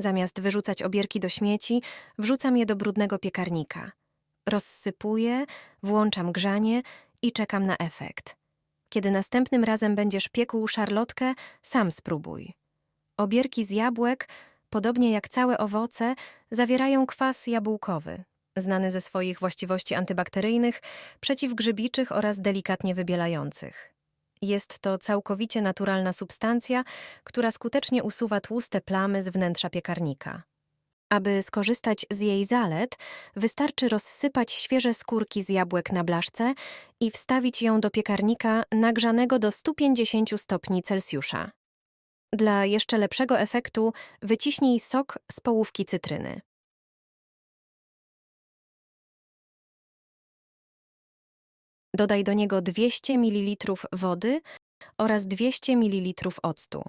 Zamiast wyrzucać obierki do śmieci, wrzucam je do brudnego piekarnika. Rozsypuję, włączam grzanie i czekam na efekt. Kiedy następnym razem będziesz piekł szarlotkę, sam spróbuj. Obierki z jabłek, podobnie jak całe owoce, zawierają kwas jabłkowy, znany ze swoich właściwości antybakteryjnych, przeciwgrzybiczych oraz delikatnie wybielających. Jest to całkowicie naturalna substancja, która skutecznie usuwa tłuste plamy z wnętrza piekarnika. Aby skorzystać z jej zalet, wystarczy rozsypać świeże skórki z jabłek na blaszce i wstawić ją do piekarnika nagrzanego do 150 stopni Celsjusza. Dla jeszcze lepszego efektu wyciśnij sok z połówki cytryny. Dodaj do niego 200 ml wody oraz 200 ml octu.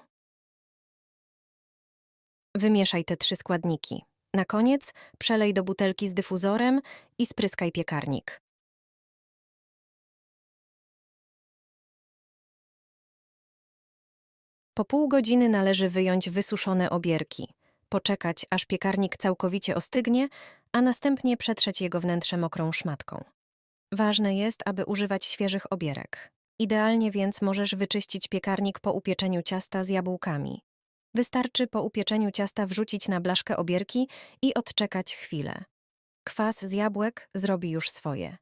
Wymieszaj te trzy składniki. Na koniec przelej do butelki z dyfuzorem i spryskaj piekarnik. Po pół godziny należy wyjąć wysuszone obierki, poczekać aż piekarnik całkowicie ostygnie, a następnie przetrzeć jego wnętrze mokrą szmatką. Ważne jest, aby używać świeżych obierek. Idealnie więc możesz wyczyścić piekarnik po upieczeniu ciasta z jabłkami. Wystarczy po upieczeniu ciasta wrzucić na blaszkę obierki i odczekać chwilę. Kwas z jabłek zrobi już swoje.